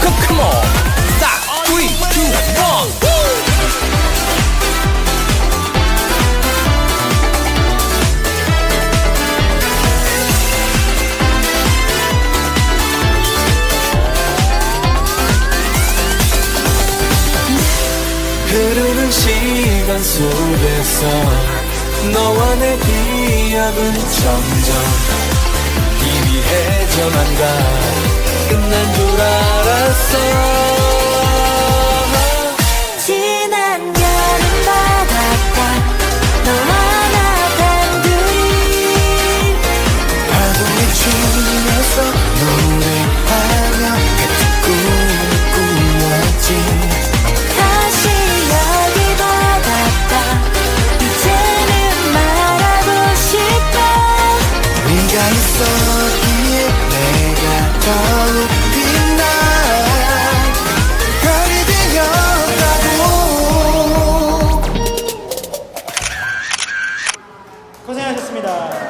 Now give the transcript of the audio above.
come, come on. Stop. Three, two, one. 흐르는 시간 속에서 너와 내 기억은 점점 희미해져만 가? 끝난 줄 알았어. 지난 여름 바닷가 너와 나 단둘이. 파도에 춤에서 노래하며 같은 꿈을 꾸었지. 다시 여기 바닷가 이제는 말하고 싶어. 네가 있었기에 내가 더욱 빛나 별이 되었다고 고생하셨습니다.